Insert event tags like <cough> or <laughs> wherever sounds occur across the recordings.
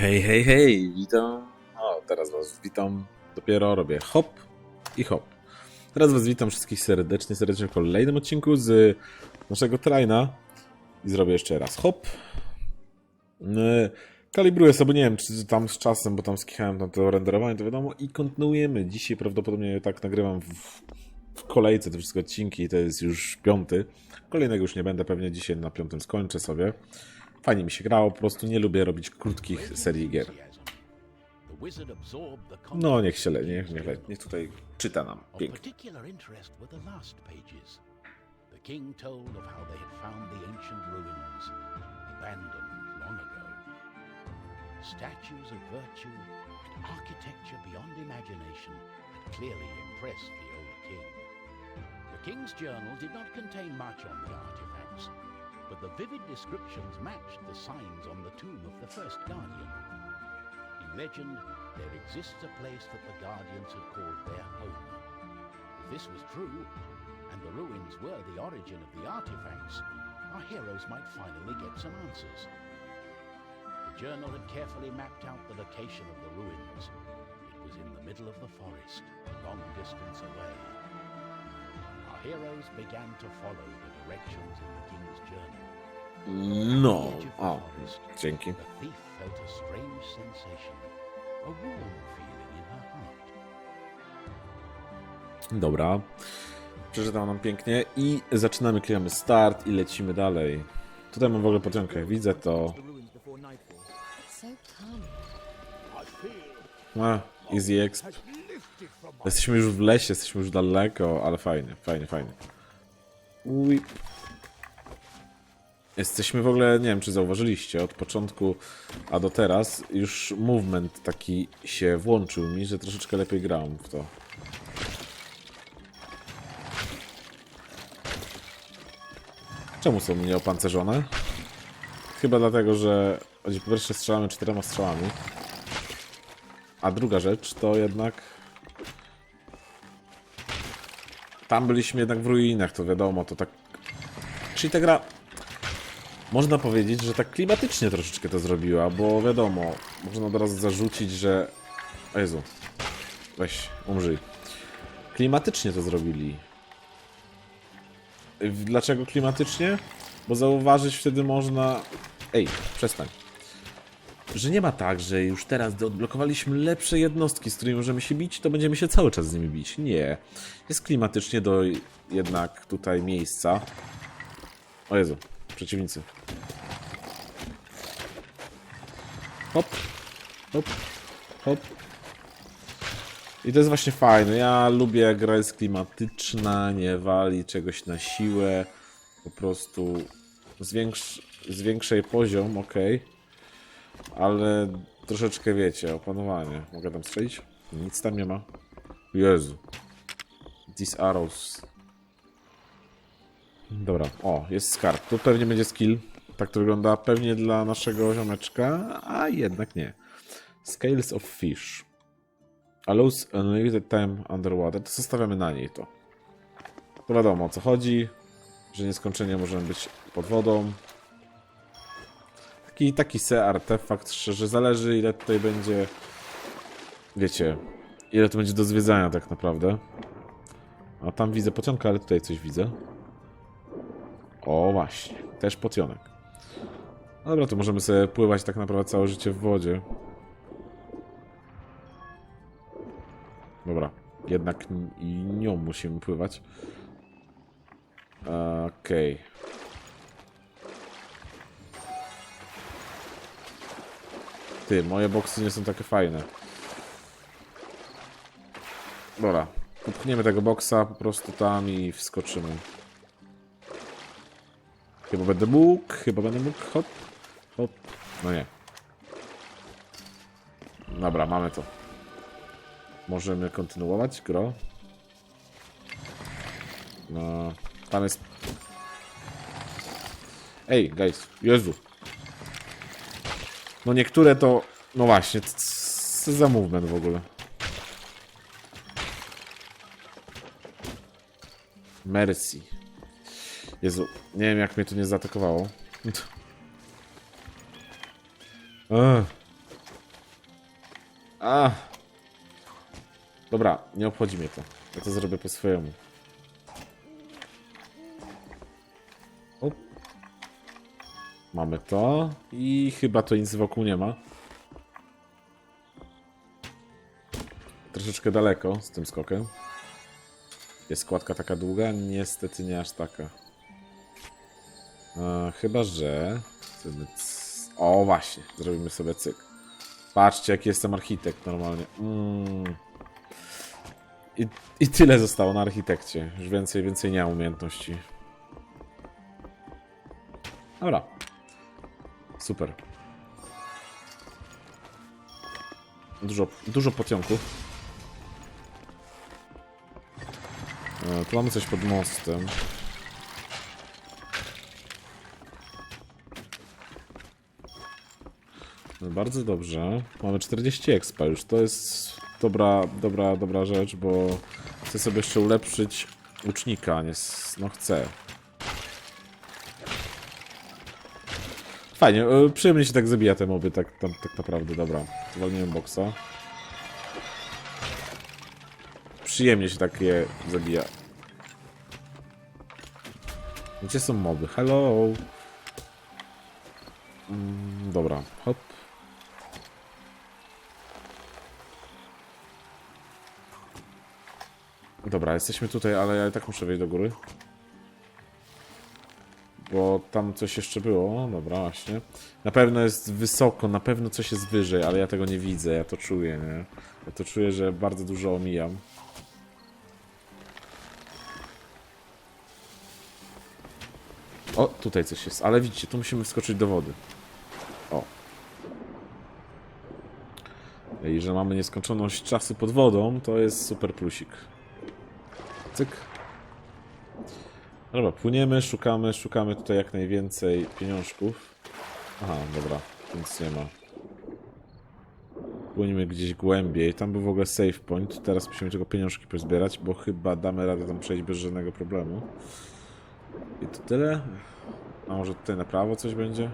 Hej, hej, hej, witam. O, teraz was witam. Dopiero robię hop i hop. Teraz was witam wszystkich serdecznie, serdecznie w kolejnym odcinku z naszego trajna. I zrobię jeszcze raz hop. Yy, Kalibruję sobie, nie wiem, czy tam z czasem, bo tam skichałem tam to renderowanie, to wiadomo. I kontynuujemy. Dzisiaj prawdopodobnie tak nagrywam w, w kolejce te wszystkie odcinki. To jest już piąty. Kolejnego już nie będę, pewnie dzisiaj na piątym skończę sobie. Fajnie mi się grało, po prostu nie lubię robić krótkich serii gier. No, niech się le, niech, niech, le, niech tutaj czyta nam pięknie. particular interest were the last pages. The king told of how they had found the ancient ruins, abandoned long ago. Statues of virtue and architecture beyond imagination had clearly impressed the old king. The king's journal did not contain much on the artifacts, but the vivid descriptions matched the signs on the tomb of the first guardian. In legend, there exists a place that the Guardians had called their home. If this was true, and the ruins were the origin of the artifacts, our heroes might finally get some answers. The journal had carefully mapped out the location of the ruins. It was in the middle of the forest, a long distance away. Our heroes began to follow No, o, dzięki. Dobra. Przeczytał nam pięknie i zaczynamy, klikamy start i lecimy dalej. Tutaj mam w ogóle jak widzę to... A, easy exp. Jesteśmy już w lesie, jesteśmy już daleko, ale fajnie, fajnie, fajnie. Uj. Jesteśmy w ogóle, nie wiem czy zauważyliście, od początku a do teraz już movement taki się włączył mi, że troszeczkę lepiej grałem w to. Czemu są nieopancerzone? Chyba dlatego, że po pierwsze strzelamy czterema strzałami. A druga rzecz to jednak. Tam byliśmy jednak w ruinach, to wiadomo, to tak. Czyli ta gra. Można powiedzieć, że tak klimatycznie troszeczkę to zrobiła, bo wiadomo, można od razu zarzucić, że. O Jezu. Weź, umrzyj. Klimatycznie to zrobili. Dlaczego klimatycznie? Bo zauważyć wtedy można. Ej, przestań że nie ma tak, że już teraz, odblokowaliśmy lepsze jednostki, z którymi możemy się bić, to będziemy się cały czas z nimi bić. Nie. Jest klimatycznie do jednak tutaj miejsca. O Jezu, przeciwnicy. Hop, hop, hop. I to jest właśnie fajne. Ja lubię, jak gra jest klimatyczna, nie wali czegoś na siłę. Po prostu zwiększ, zwiększaj poziom, okej. Ale troszeczkę wiecie, opanowanie. Mogę tam strzelić? Nic tam nie ma. Jezu. These arrows. Dobra, o, jest skarb. Tu pewnie będzie skill. Tak to wygląda pewnie dla naszego ziomeczka, a jednak nie. Scales of Fish. Allows unlimited time underwater. To zostawiamy na niej to. To wiadomo o co chodzi, że nieskończenie możemy być pod wodą. Taki, taki se artefakt, szczerze, zależy ile tutaj będzie, wiecie, ile to będzie do zwiedzania tak naprawdę. A tam widzę pocionka, ale tutaj coś widzę. O właśnie, też pocionek. No Dobra, to możemy sobie pływać tak naprawdę całe życie w wodzie. Dobra, jednak i nią musimy pływać. Okej. Ty, moje boksy nie są takie fajne. Dobra, popchniemy tego boksa po prostu tam i wskoczymy. Chyba będę mógł, chyba będę mógł, hop, hop, no nie. Dobra, mamy to. Możemy kontynuować, gro. No, tam jest... Ej, guys, Jezu. No niektóre to... No właśnie, co za movement w ogóle. Mercy. Jezu, nie wiem jak mnie tu nie zaatakowało. <laughs> A. Dobra, nie obchodzi mnie to. Ja to zrobię po swojemu. Mamy to i chyba to nic wokół nie ma. Troszeczkę daleko z tym skokiem. Jest składka taka długa? Niestety nie aż taka. E, chyba, że... O, właśnie. Zrobimy sobie cyk. Patrzcie, jaki jestem architekt normalnie. Mm. I, I tyle zostało na architekcie. Już więcej, więcej nie mam umiejętności. Dobra. Super. Dużo, dużo pocionków. E, Tu mamy coś pod mostem. No bardzo dobrze. Mamy 40 expa już. To jest dobra, dobra, dobra rzecz, bo chcę sobie jeszcze ulepszyć łucznika. Nie, no chcę. Fajnie, e, przyjemnie się tak zabija te moby, tak, tam, tak naprawdę. Dobra, zwolniłem boksa. Przyjemnie się tak je zabija. Gdzie są moby? Hello! Mm, dobra, hop. Dobra, jesteśmy tutaj, ale ja tak muszę wejść do góry. Bo tam coś jeszcze było. Dobra, właśnie. Na pewno jest wysoko, na pewno coś jest wyżej, ale ja tego nie widzę, ja to czuję, nie? Ja to czuję, że bardzo dużo omijam. O, tutaj coś jest, ale widzicie, tu musimy wskoczyć do wody. O. I że mamy nieskończoność czasu pod wodą, to jest super plusik. Cyk. Dobra, płyniemy, szukamy, szukamy tutaj jak najwięcej pieniążków. Aha, dobra, nic nie ma. Płyniemy gdzieś głębiej. Tam był w ogóle save point. Teraz musimy tylko pieniążki pozbierać, bo chyba damy radę tam przejść bez żadnego problemu. I to tyle? A może tutaj na prawo coś będzie?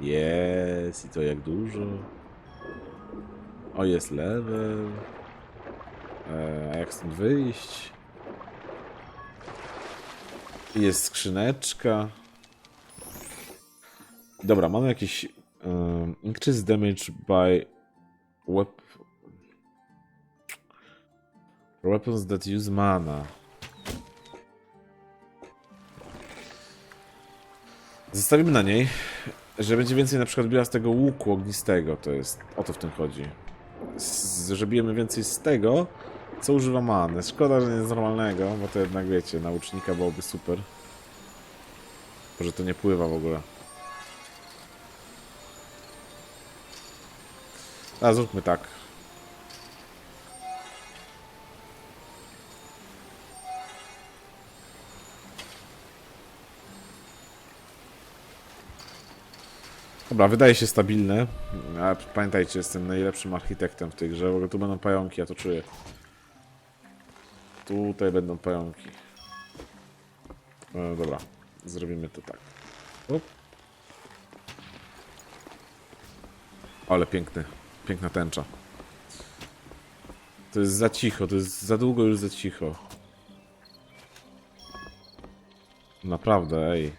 Jest i to jak dużo. O, jest level. E, a jak stąd wyjść? Jest skrzyneczka. Dobra, mamy jakiś um, increase damage by weapons that use mana. Zostawimy na niej, że będzie więcej na przykład biła z tego łuku ognistego, to jest, o to w tym chodzi. Z, że bijemy więcej z tego, co używa many. Szkoda, że nie z normalnego, bo to jednak wiecie, naucznika byłoby super. Może to nie pływa w ogóle. A, zróbmy tak. Dobra, wydaje się stabilne. A pamiętajcie, jestem najlepszym architektem w tej grze. Ogóle tu będą pająki, ja to czuję. Tutaj będą pająki. E, dobra, zrobimy to tak. Op. Ale piękny, piękna tęcza. To jest za cicho, to jest za długo już za cicho. Naprawdę, ej.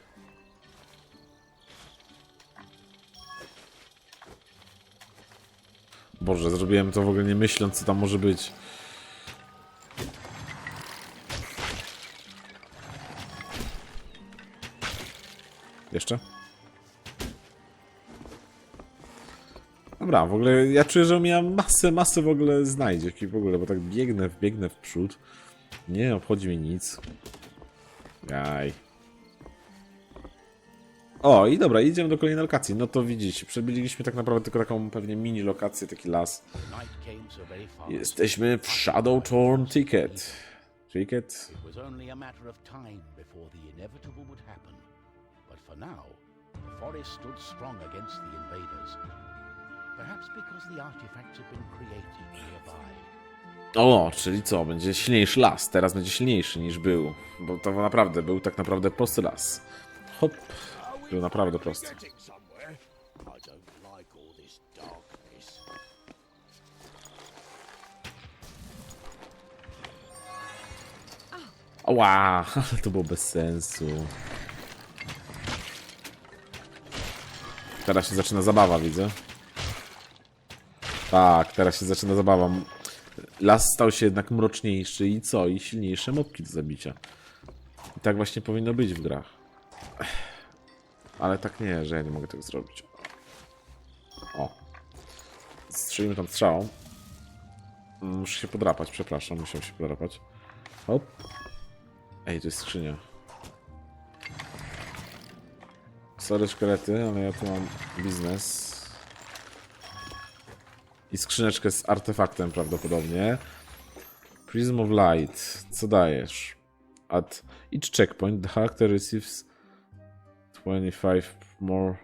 Boże, zrobiłem to w ogóle nie myśląc, co tam może być. Jeszcze? Dobra, w ogóle ja czuję, że miałem masę, masę w ogóle znajdziek i w ogóle, bo tak biegnę, biegnę w przód. Nie obchodzi mnie nic. Jaj. O, i dobra, idziemy do kolejnej lokacji. No to widzicie, przebyliśmy tak naprawdę tylko taką pewnie mini lokację, taki las. Jesteśmy w Shadowtorn Ticket. Ticket? Happen. But for now, the forest stood strong against the invaders. Perhaps because the artifacts had been created nearby. O, czyli co? Będzie silniejszy las. Teraz będzie silniejszy niż był. Bo to naprawdę był tak naprawdę prosty las. Hop. Był naprawdę prosty. Ła, <laughs> ale to było bez sensu. Teraz się zaczyna zabawa, widzę. Tak, teraz się zaczyna zabawa. Las stał się jednak mroczniejszy i co? I silniejsze mopki do zabicia. I tak właśnie powinno być w grach. Ale tak nie, że ja nie mogę tego zrobić. O. Strzelimy tam strzałą. Muszę się podrapać, przepraszam, musiałem się podrapać. Hop. Ej, to jest skrzynia. Sorry szkielety, ale ja tu mam biznes. I skrzyneczkę z artefaktem prawdopodobnie. Prism of Light. Co dajesz? At each checkpoint the character receives 25 more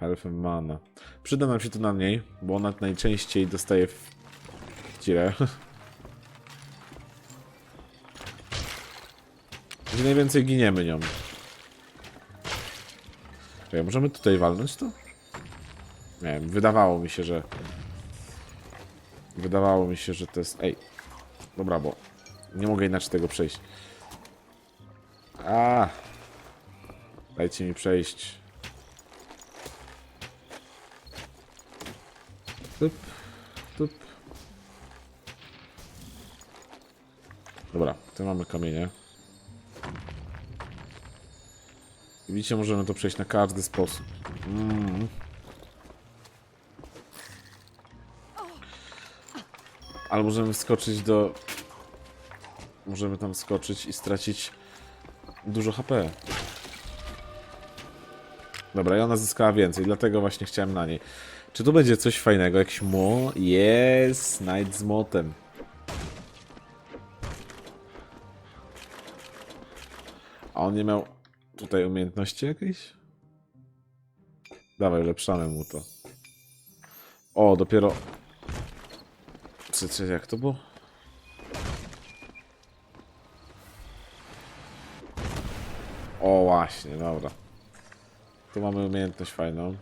health and mana. Przyda nam się to na niej, bo ona najczęściej dostaje w tire. Gdzie <laughs> najwięcej giniemy nią. Czekaj, możemy tutaj walnąć to? Nie wiem, wydawało mi się, że... Wydawało mi się, że to jest... Ej. Dobra, bo nie mogę inaczej tego przejść. A. Dajcie mi przejść. Tup, tup. Dobra, tu mamy kamienie. Widzicie, możemy to przejść na każdy sposób. Mm. Ale możemy wskoczyć do... Możemy tam skoczyć i stracić dużo HP. Dobra, i ona zyskała więcej, dlatego właśnie chciałem na niej. Czy tu będzie coś fajnego? Jakiś mo? Jest! Knight z motem. A on nie miał tutaj umiejętności jakiejś? Dawaj, ulepszamy mu to. O, dopiero... Czy, czy jak to było? O, właśnie, dobra. Tu mamy umiejętność fajną.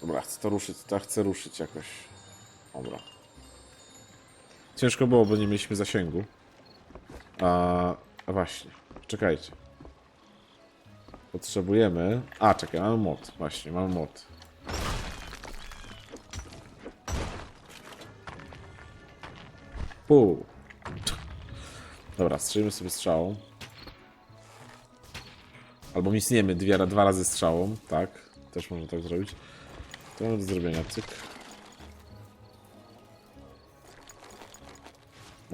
Dobra, chcę to ruszyć, to chcę ruszyć jakoś. Dobra. Ciężko było, bo nie mieliśmy zasięgu. A, właśnie, czekajcie. Potrzebujemy... A, czekaj, mamy mod. Właśnie, mamy mod. Pół. Dobra, strzelimy sobie strzałą. Albo misniemy dwie, dwa razy strzałą, tak. Też można tak zrobić. To mamy do zrobienia, cyk.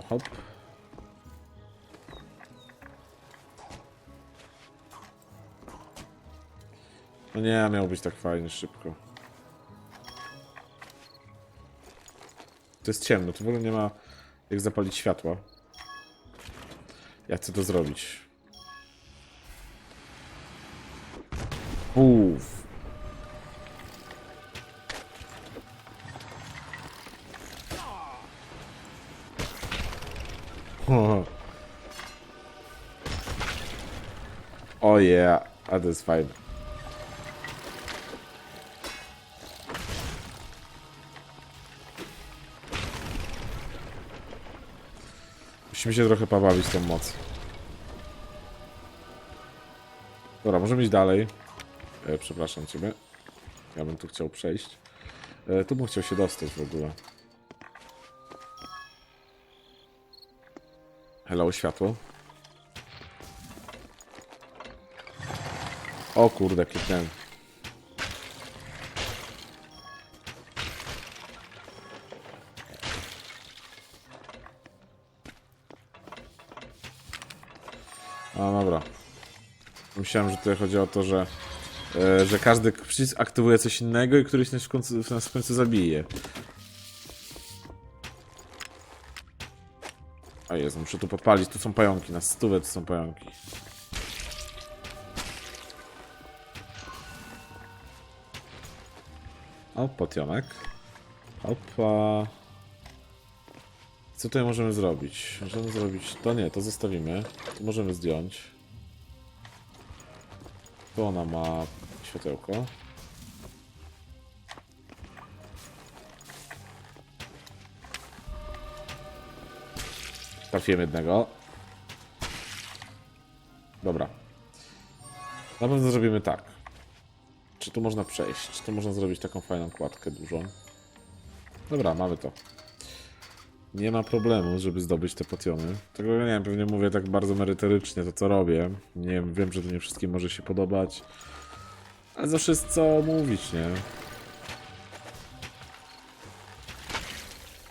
Hop. No nie, miało być tak fajnie, szybko. To jest ciemno, tu w ogóle nie ma jak zapalić światła. Ja chcę to zrobić. Uff. O yeah, a to jest fajne. Musimy się trochę pobawić tą moc. Dobra, możemy iść dalej. E, przepraszam ciebie. Ja bym tu chciał przejść. E, tu bym chciał się dostać w ogóle. Hello, światło. O kurde, kliknąłem. A dobra. Myślałem, że tutaj chodzi o to, że, e, że każdy przycisk aktywuje coś innego i któryś nas w końcu, nas w końcu zabije. A jest, muszę tu podpalić, tu są pająki, na stówę tu są pająki. O, potionek. Opa. Co tutaj możemy zrobić? Możemy zrobić... To nie, to zostawimy. To możemy zdjąć. Tu ona ma światełko. Trafiłem jednego. Dobra. Na pewno zrobimy tak. Czy tu można przejść? Czy tu można zrobić taką fajną kładkę dużą? Dobra, mamy to. Nie ma problemu, żeby zdobyć te potiony. Tego nie wiem, pewnie mówię tak bardzo merytorycznie to, co robię. Nie wiem, wiem, że to nie wszystkim może się podobać. Ale zawsze jest co mówić, nie?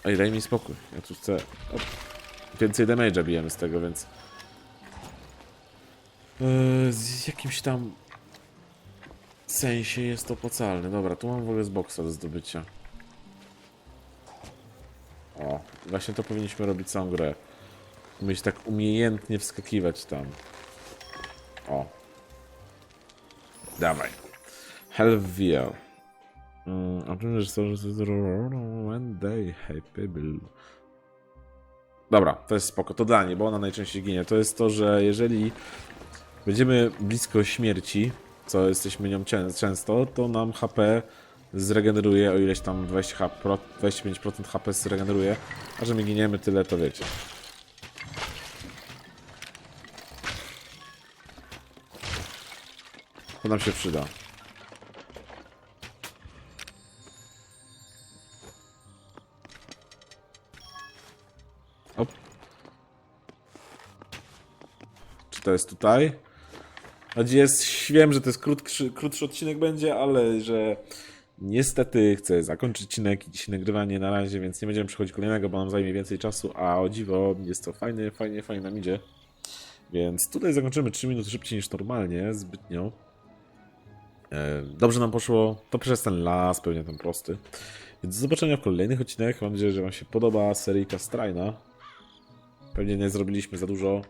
Ej, daj mi spokój. Ja tu chcę... O, więcej damage'a bijemy z tego, więc... Eee, z jakimś tam... sensie jest to opłacalne. Dobra, tu mam w ogóle z boksa do zdobycia. O, właśnie to powinniśmy robić całą grę. Umieć tak umiejętnie wskakiwać tam. O. Dawaj. Hell VR. Mm, a że są, że when they capable. Dobra, to jest spoko. To dla niej, bo ona najczęściej ginie. To jest to, że jeżeli będziemy blisko śmierci, co jesteśmy nią często, to nam HP zregeneruje o ileś tam 20 HP, pro- 25% HP zregeneruje, a że my giniemy tyle, to wiecie. To nam się przyda. Op. Czy to jest tutaj? Nadzieję jest, wiem, że to jest krótszy, krótszy odcinek będzie, ale że niestety chcę zakończyć odcinek i dzisiaj nagrywanie na razie, więc nie będziemy przechodzić kolejnego, bo nam zajmie więcej czasu, a o dziwo jest to fajnie, fajnie, fajnie nam idzie. Więc tutaj zakończymy 3 minuty szybciej niż normalnie, zbytnio. E, Dobrze nam poszło, to przez ten las, pewnie ten prosty. Więc do zobaczenia w kolejnych odcinkach. Mam nadzieję, że Wam się podoba seryjka Strajna. Pewnie nie zrobiliśmy za dużo,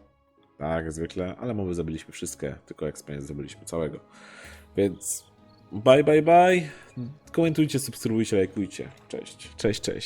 tak jak zwykle, ale mowy zabiliśmy wszystkie, tylko experience zabiliśmy całego. Więc bye, bye, bye. Komentujcie, subskrybujcie, lajkujcie. Cześć, cześć, cześć.